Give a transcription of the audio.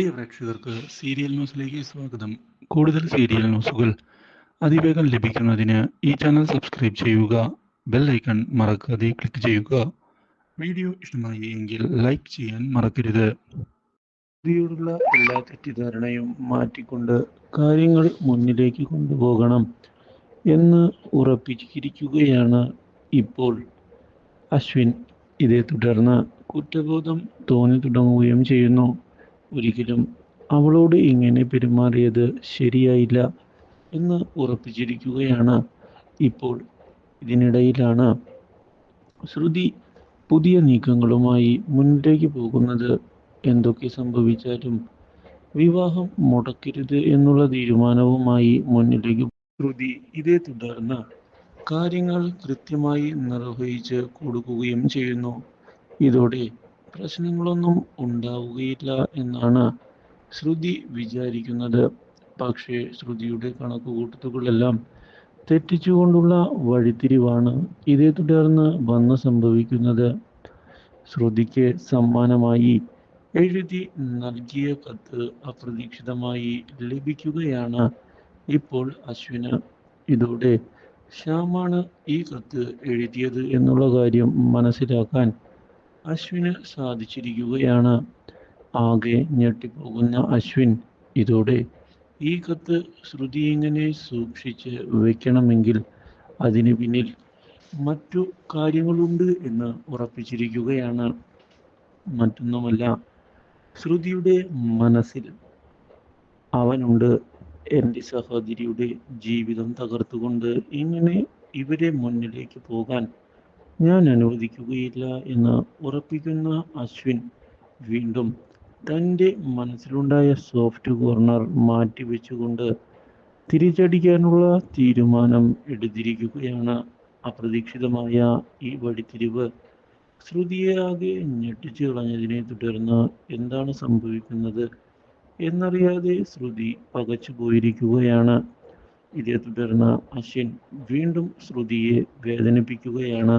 പ്രിയ പ്രേക്ഷകർക്ക് സീരിയൽ ന്യൂസിലേക്ക് സ്വാഗതം. കൂടുതൽ സീരിയൽ ന്യൂസുകൾ അതിവേഗം ലഭിക്കുന്നതിന് ഈ ചാനൽ സബ്സ്ക്രൈബ് ചെയ്യുക ബെൽ ഐക്കൺ മറക്കാതെ ക്ലിക്ക് ചെയ്യുക. വീഡിയോ ഇഷ്ടമായി എങ്കിൽ ലൈക്ക് ചെയ്യാൻ മറക്കരുത്. ഇതിയോടുള്ള എല്ലാ തെറ്റിദ്ധാരണയും മാറ്റിക്കൊണ്ട് കാര്യങ്ങൾ മുന്നിലേക്ക് കൊണ്ടുപോകണം എന്ന് ഉറപ്പിച്ചിരിക്കുകയാണ് ഇപ്പോൾ അശ്വിൻ. ഇതേ തുടർന്ന് കുറ്റബോധം തോന്നി തുടങ്ങുകയും ചെയ്യുന്നു. ഒരിക്കലും അവളോട് ഇങ്ങനെ പെരുമാറിയത് ശരിയായില്ല എന്ന് ഉറപ്പിച്ചിരിക്കുകയാണ് ഇപ്പോൾ ഇതിനിടയിലാണ്. ശ്രുതി പുതിയ നീക്കങ്ങളുമായി മുന്നിലേക്ക് പോകുന്നത് എന്തൊക്കെ സംഭവിച്ചാലും വിവാഹം മുടക്കരുത് എന്നുള്ള തീരുമാനവുമായി മുന്നിലേക്ക് ശ്രുതി ഇതേ തുടർന്ന് കാര്യങ്ങൾ കൃത്യമായി നിർവഹിച്ച് കൊടുക്കുകയും ചെയ്യുന്നു. ഇതോടെ പ്രശ്നങ്ങളൊന്നും ഉണ്ടാവുകയില്ല എന്നാണ് ശ്രുതി വിചാരിക്കുന്നത്. പക്ഷേ ശ്രുതിയുടെ കണക്കുകൂട്ടലുകളെല്ലാം തെറ്റിച്ചുകൊണ്ടുള്ള വഴിത്തിരിവാണ് ഇതേ തുടർന്ന് വന്ന് സംഭവിക്കുന്നത്. ശ്രുതിക്ക് സമ്മാനമായി എഴുതി നൽകിയ കത്ത് അപ്രതീക്ഷിതമായി ലഭിക്കുകയാണ്. ഇപ്പോൾ അശ്വിന് ഇതോടെ ശ്യാമാണ് ഈ കത്ത് എഴുതിയത് എന്നുള്ള കാര്യം മനസ്സിലാക്കാൻ അശ്വിന് സാധിച്ചിരിക്കുകയാണ്. ആകെ ഞെട്ടിപ്പോകുന്ന അശ്വിൻ ഇതോടെ ഈ കത്ത് ശ്രുതി എങ്ങനെ സൂക്ഷിച്ച് വെക്കണമെങ്കിൽ അതിന് പിന്നിൽ മറ്റു കാര്യങ്ങളുണ്ട് എന്ന് ഉറപ്പിച്ചിരിക്കുകയാണ്. മറ്റൊന്നുമല്ല ശ്രുതിയുടെ മനസ്സിൽ അവനുണ്ട്. എന്റെ സഹോദരിയുടെ ജീവിതം തകർത്തുകൊണ്ട് ഇങ്ങനെ ഇവരെ മുന്നിലേക്ക് പോകാൻ ഞാൻ അനുവദിക്കുകയില്ല എന്ന് ഉറപ്പിക്കുന്ന അശ്വിൻ വീണ്ടും തന്റെ മനസ്സിലുണ്ടായ സോഫ്റ്റ് കോർണർ മാറ്റിവെച്ചുകൊണ്ട് തിരിച്ചടിക്കാനുള്ള തീരുമാനം എടുത്തിരിക്കുകയാണ്. അപ്രതീക്ഷിതമായ ഈ വഴിത്തിരിവ് ശ്രുതിയെ ആകെ ഞെട്ടിച്ചു കളഞ്ഞതിനെ തുടർന്ന് എന്താണ് സംഭവിക്കുന്നത് എന്നറിയാതെ ശ്രുതി പകച്ചു പോയിരിക്കുകയാണ്. ഇതേ തുടർന്ന് അശ്വിൻ വീണ്ടും ശ്രുതിയെ വേദനിപ്പിക്കുകയാണ്.